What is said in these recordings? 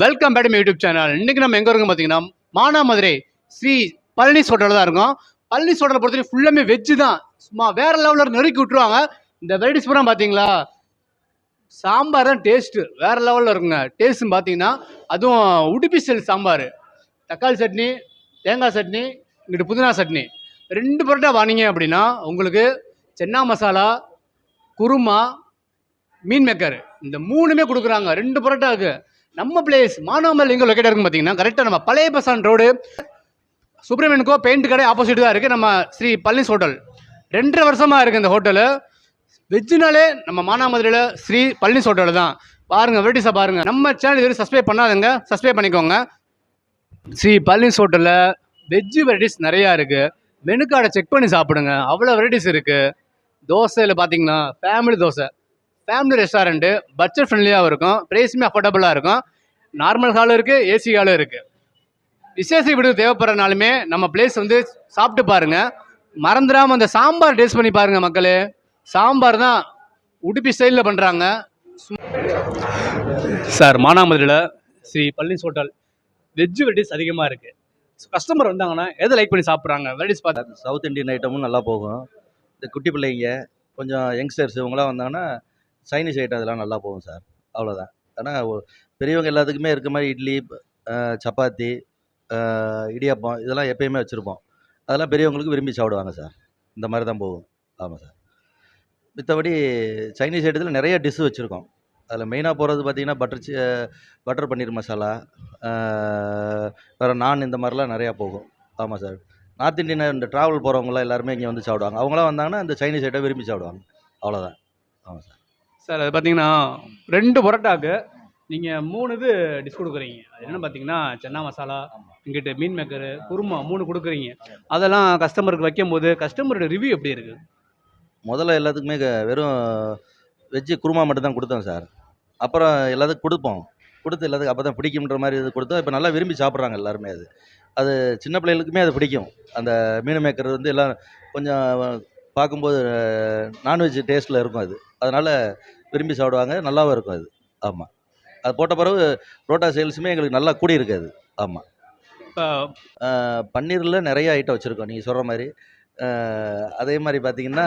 Welcome bad YouTube channel இன்னைக்கு நம்ம எங்க இருக்கோம் பார்த்தீங்கன்னா மானாமதுரை ஸ்ரீ பழனி ஹோட்டலில் தான் இருக்கோம். பழனி ஹோட்டலை பொறுத்தவரை ஃபுல்லாமே வெஜ்ஜு தான். சும்மா வேற லெவலில் நெருக்கி விட்டுருவாங்க. இந்த வெரைட்டிஸ் பூரா பார்த்தீங்களா சாம்பார் தான் டேஸ்ட்டு வேற லெவலில் இருக்குங்க. டேஸ்ட்னு பார்த்தீங்கன்னா அதுவும் உடுப்பி ஸ்டைல் சாம்பார். தக்காளி சட்னி தேங்காய் சட்னி இங்கிட்டு புதினா சட்னி. ரெண்டு பரோட்டா வாங்கினீங்க அப்படின்னா உங்களுக்கு சென்னா மசாலா குருமா மீன் மேக்கர் இந்த மூணுமே கொடுக்குறாங்க. ரெண்டு பரோட்டாவுக்கு. நம்ம பிளேஸ் மானாமல் எங்கே லொக்கேட் இருக்கும் பார்த்தீங்கன்னா கரெக்டாக நம்ம பழைய பசான் ரோடு சுப்ரமணியனுக்கோ பெயிண்ட் கடை ஆப்போசிட் தான் இருக்குது நம்ம ஸ்ரீ பழனிஸ் ஹோட்டல் ரெண்டரை வருஷமாக இருக்குது இந்த ஹோட்டலு வெஜ்ஜுனாலே நம்ம மானாமதுரையில் ஸ்ரீ பழனிஸ் ஹோட்டல் தான். பாருங்கள் வெரைட்டிஸாக பாருங்கள் நம்ம சேனல் இது சப்ஸ்கிரைப் பண்ணாதுங்க சப்ஸ்கிரைப் பண்ணிக்கோங்க. ஸ்ரீ பழனிஸ் ஹோட்டலில் வெஜ்ஜு வெரைட்டிஸ் நிறையா இருக்குது மெனு கார்டை செக் பண்ணி சாப்பிடுங்க. அவ்வளோ வெரைட்டிஸ் இருக்குது தோசையில் பார்த்தீங்கன்னா family dosa. Family restaurant budget ஃப்ரெண்ட்லியாகவும் இருக்கும் ப்ரைஸுமே அஃபோர்டபுளாக இருக்கும். நார்மல் ஹாலும் இருக்குது ஏசி ஹாலும் இருக்குது விசேஷ வீடு தேவைப்படுறனாலுமே நம்ம பிளேஸ் வந்து சாப்பிட்டு பாருங்கள் மறந்துடாமல் அந்த சாம்பார் டேஸ்ட் பண்ணி பாருங்கள் மக்களே. சாம்பார் தான் உடுப்பி ஸ்டைலில் பண்ணுறாங்க sir மானாமதுரையில் Sri Palani's hotel veg varieties அதிகமாக இருக்குது கஸ்டமர் வந்தாங்கன்னா எதை லைக் பண்ணி சாப்பிட்றாங்க? வெரைட்டிஸ் பார்த்து சவுத் இந்தியன் ஐட்டமும் நல்லா போகும். இந்த குட்டி பிள்ளைங்க கொஞ்சம் யங்ஸ்டர்ஸ் இவங்களாம் வந்தாங்கன்னா சைனீஸ் ஐட்டம் இதெல்லாம் நல்லா போகும் சார். அவ்வளோதான் ஆனால் பெரியவங்க எல்லாத்துக்குமே இருக்க மாதிரி இட்லி சப்பாத்தி இடியாப்பம் இதெல்லாம் எப்பயுமே வச்சுருப்போம். அதெல்லாம் பெரியவங்களுக்கு விரும்பி சாப்பிடுவாங்க சார். இந்த மாதிரி தான் போகும். ஆமாம் சார். மித்தபடி சைனீஸ் ஐட்டத்தில் நிறைய டிஷ்ஷு வச்சுருக்கோம். அதில் மெயினாக போகிறது பார்த்தீங்கன்னா பட்டர் சி பட்டர் பன்னீர் மசாலா வேறு நான் இந்த மாதிரிலாம் நிறையா போகும். ஆமாம் சார். நார்த் இந்தியன் இந்த ட்ராவல் போகிறவங்களாம் எல்லாருமே இங்கே வந்து சாப்பிடுவாங்க. அவங்களாம் வந்தாங்கன்னா இந்த சைனீஸ் ஐட்டம் விரும்பி சாப்பிடுவாங்க. அவ்வளோதான் ஆமாம் சார். சார் அது பார்த்தீங்கன்னா ரெண்டு பரோட்டாக்கு நீங்கள் மூணு இது டிஷ் கொடுக்குறீங்க. அது என்னன்னு பார்த்தீங்கன்னா சென்னா மசாலா இங்கிட்டு மீன் மேக்கரு குருமா மூணு கொடுக்குறீங்க. அதெல்லாம் கஸ்டமருக்கு வைக்கும்போது கஸ்டமரோட ரிவ்யூ எப்படி இருக்குது முதல்ல எல்லாத்துக்குமே க- வெறும் வெஜ்ஜு குருமா மட்டும் தான் கொடுத்தோம் சார். அப்புறம் எல்லாத்துக்கும் கொடுப்போம். கொடுத்து எல்லாத்துக்கும் அப்போ தான் பிடிக்குன்ற மாதிரி இது கொடுத்தோம். இப்போ நல்லா விரும்பி சாப்பிட்றாங்க எல்லாருமே அது. அது சின்ன பிள்ளைகளுக்குமே அது பிடிக்கும். அந்த மீன் மேக்கர் வந்து எல்லாம் கொஞ்சம் பார்க்கும்போது நான்வெஜ் டேஸ்ட்டில் இருக்கும் அது. அதனால் விரும்பி சாப்பிடுவாங்க. நல்லாவும் இருக்கும் அது. ஆமாம் அது போட்ட பிறகு புரோட்டா சேல்ஸுமே எங்களுக்கு நல்லா கூடி இருக்காது ஆமாம் பன்னீரில் நிறைய ஐட்டம் வச்சுருக்கோம். நீங்கள் சொல்கிற மாதிரி. அதே மாதிரி பார்த்தீங்கன்னா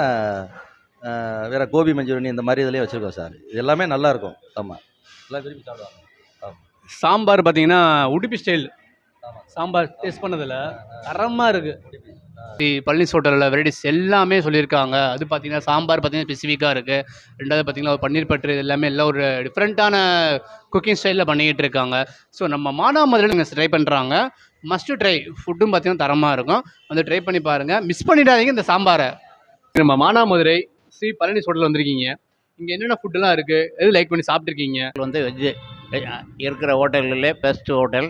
வேற கோபி மஞ்சூரியன் இந்த மாதிரி இதுலேயும் வச்சுருக்கோம் சார். இது எல்லாமே நல்லா இருக்கும். ஆமாம் எல்லாம் விரும்பி சாப்பிடுவாங்க. சாம்பார் பார்த்தீங்கன்னா உடுப்பி ஸ்டைல் ஆமாம் சாம்பார் டேஸ்ட் பண்ணதில் தரமாக இருக்குது ஸ்ரீ பழனிஸ் ஹோட்டலில் வெரைட்டிஸ் எல்லாமே சொல்லியிருக்காங்க. அது பார்த்தீங்கன்னா சாம்பார் பார்த்தீங்கன்னா ஸ்பெசிஃபிக்காக இருக்குது ரெண்டாவது பார்த்தீங்கன்னா ஒரு பன்னீர் பட்டர் இது எல்லாமே எல்லாம் ஒரு டிஃப்ரெண்ட்டான குக்கிங் ஸ்டைலில் பண்ணிக்கிட்டு இருக்காங்க. ஸோ நம்ம மானாமதுரையில் நீங்கள் ட்ரை பண்ணுறாங்க மஸ்ட்டு ட்ரை ஃபுட்டும் பார்த்தீங்கன்னா தரமாக இருக்கும். வந்து ட்ரை பண்ணி பாருங்கள் மிஸ் பண்ணிடாதீங்க இந்த சாம்பாரை. நம்ம மானாமதுரை ஸ்ரீ பழனிஸ் ஹோட்டல் வந்திருக்கீங்க. இங்கே என்னென்ன ஃபுட்டெல்லாம் இருக்குது எது லைக் பண்ணி சாப்பிட்ருக்கீங்க வந்து வெஜ்ஜு இருக்கிற ஹோட்டல்களே பெஸ்ட் ஹோட்டல்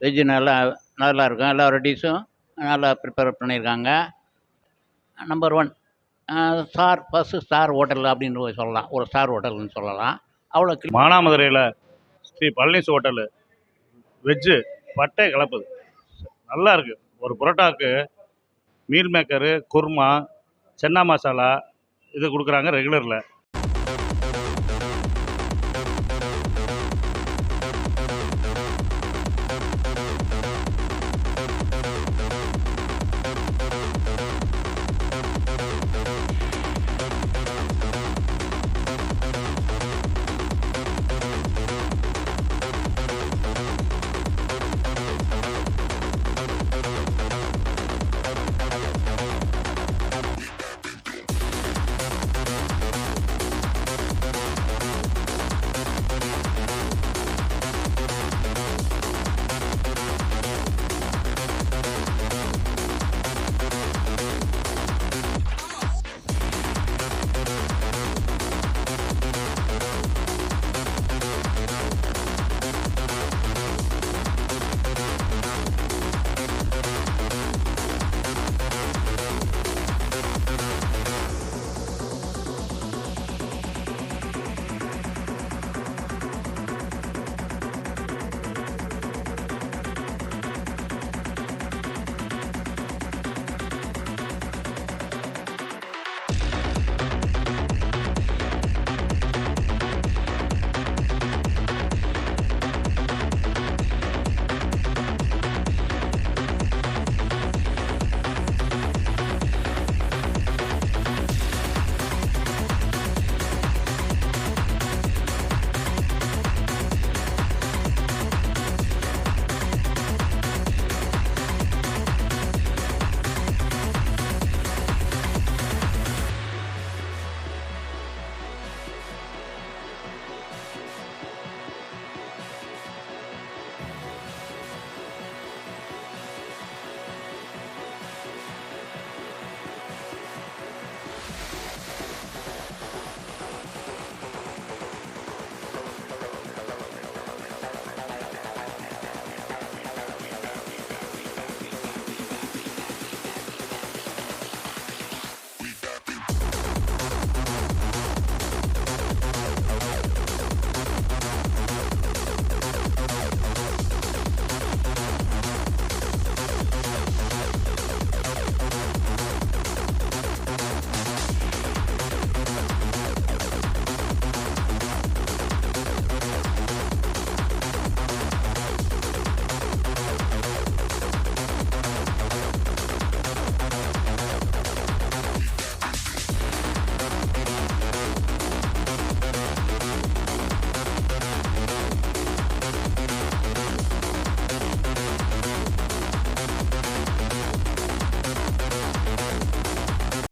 வெஜ்ஜு நல்லா நல்லா இருக்கும். எல்லா வெரைட்டிஸும் நல்லா ப்ரிப்பேர் பண்ணியிருக்காங்க. Number one star first star hotel அப்படின்னு போய் சொல்லலாம். ஒரு ஸ்டார் ஹோட்டல்னு சொல்லலாம். அவ்வளோ மானாமதுரையில் ஸ்ரீ பழனிஸ் ஹோட்டலு வெஜ்ஜு பட்டை கலப்புது. நல்லா இருக்குது ஒரு புரோட்டாக்கு மீல் மேக்கரு குருமா சென்னா மசாலா இது கொடுக்குறாங்க ரெகுலரில்